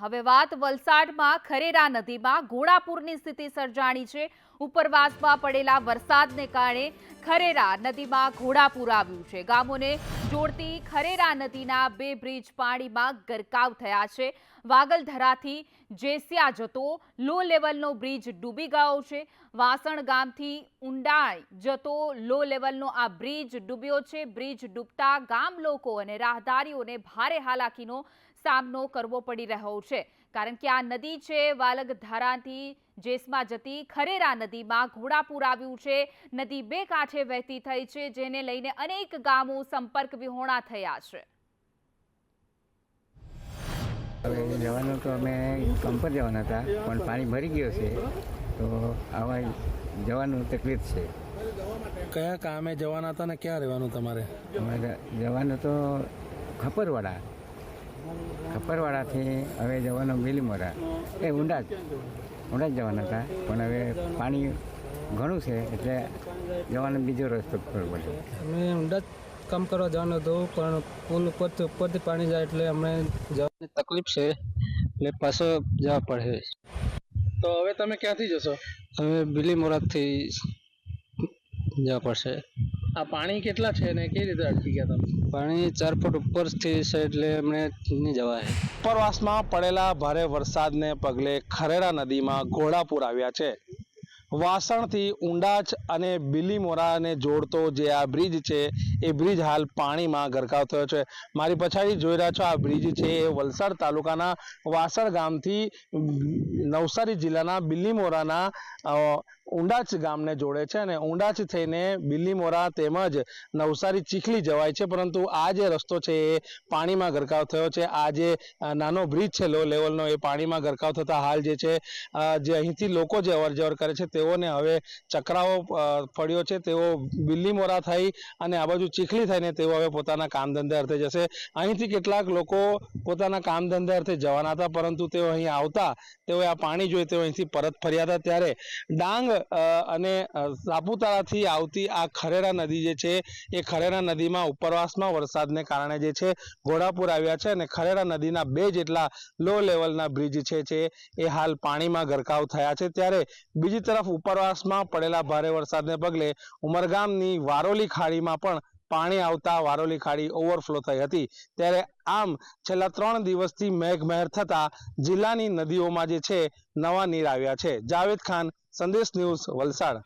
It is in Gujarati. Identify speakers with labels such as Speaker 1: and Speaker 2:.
Speaker 1: હવે વાત વલસાડમાં ખરેરા નદીમાં ઘોડાપુરની સ્થિતિ સર્જાણી છે. ઉપરવાસમાં પડેલા વરસાદને કારણે ખરેરા નદીમાં ઘોડાપૂર આવ્યું છે. ગામોને જોડતી ખરેરા નદીના બે બ્રિજ પાણીમાં ગરકાવ થયા છે. વાગલધરાથી જેસિયા જતો લો લેવલનો બ્રિજ ડૂબી ગયો છે. વાસણ ગામથી ઊંડાઈ જતો લો લેવલનો આ બ્રિજ ડૂબ્યો છે. બ્રિજ ડૂબતા ગામ લોકો અને રાહદારીઓને ભારે હાલાકીનો સામનો કરવો પડી રહ્યો છે. કારણ કે આ નદી છે વાલગધારાથી જેસમાં જતી ખરેરા નદીમાં ઘોડાપુર આવ્યું છે. નદી બે કાંઠે વહેતી થઈ છે જેને લઈને અનેક ગામો સંપર્ક વિહોણા થયા છે.
Speaker 2: હવે જવાનું તો અમે કંપર પર જવાના હતા પણ પાણી ભરી ગયો છે. તો આવા જવાનું તકલીફ છે.
Speaker 3: કયા કામે જવાના હતા ને ક્યાં રહેવાનું તમારે?
Speaker 2: જવાનું તો ખપરવાડા. ખપરવાડાથી હવે જવાનું બીલીમોરા. એ ઊંડા જ જવાના હતા. પણ હવે પાણી ઘણું છે એટલે જવાનો બીજો રસ્તો કરવો પડ્યો
Speaker 4: અમે ઊંડા જ કામ કરવા જવાનું હતું પણ પુલ ઉપરથી ઉપરથી પાણી જાય એટલે અમને જવાની તકલીફ છે એટલે પાછો જવા પડે
Speaker 3: તો હવે તમે ક્યાંથી જશો?
Speaker 4: હવે બિલીમોરાથી જવા પડશે.
Speaker 3: આ પાણી કેટલા છે ને કઈ રીતે અટકી ગયા તમે?
Speaker 4: પાણી ચાર ફૂટ ઉપરથી છે એટલે અમને નહીં જવાય.
Speaker 3: ઉપરવાસમાં પડેલા ભારે વરસાદને પગલે ખરેડા નદીમાં ઘોડાપુર આવ્યા છે. વાસણથી ઊંડાચ અને બિલીમોરાને જોડતો જે આ બ્રિજ છે એ બ્રિજ હાલ પાણીમાં ગરકાવ થયો છે. મારી પછાડી જોઈ રહ્યા છો આ બ્રિજ છે એ વલસાડ તાલુકાના વાસણ ગામથી નવસારી જિલ્લાના બિલીમોરાના ઊંડાચ ગામને જોડે છે અને ઊંડાચ થઈને બિલીમોરા તેમજ નવસારી ચીખલી જવાય છે. પરંતુ આ જે રસ્તો છે એ પાણીમાં ગરકાવ થયો છે. આ જે નાનો બ્રિજ છે લો લેવલનો એ પાણીમાં ગરકાવ થતા હાલ જે છે જે અહીંથી લોકો જે અવર કરે છે તેઓને હવે ચક્રાવો પડ્યો છે. તેઓ બિલ્લીમોરા થઈ અને આ બાજુ ચીખલી થઈને તેઓ હવે પોતાના કામ ધંધા અર્થે જશે. અહીંથી કેટલાક લોકો પોતાના કામ ધંધા અર્થે જવાના હતા, પરંતુ તેઓ અહીં આવતા, તેઓએ આ પાણી જોઈ તેઓ અહીંથી પરત ફર્યા હતા. ત્યારે ડાંગ અને સાપુતારાથી આવતી આ ખરેરા નદી જે છે, એ ખરેરા નદીમાં ઉપરવાસમાં વરસાદને કારણે જે છે, ઘોડાપુર આવ્યા છે અને ખરેરા નદીના બે જેટલા લો લેવલના બ્રિજ છે છે એ હાલ પાણીમાં ગરકાવ થયા છે. ત્યારે બીજી તરફ ઉપરવાસમાં પડેલા ભારે વરસાદને પગલે ઉમરગામની વારોલી ખાડીમાં પણ પાણી આવતા વારોલી ખાડી ઓવરફ્લો થઈ હતી. ત્યારે આમ છેલ્લા ત્રણ દિવસથી મેઘમહેર થતા જિલ્લાની નદીઓમાં જે છે નવા નીર આવ્યા છે. જાવેદ ખાન, સંદેશ ન્યૂઝ વલસાડ.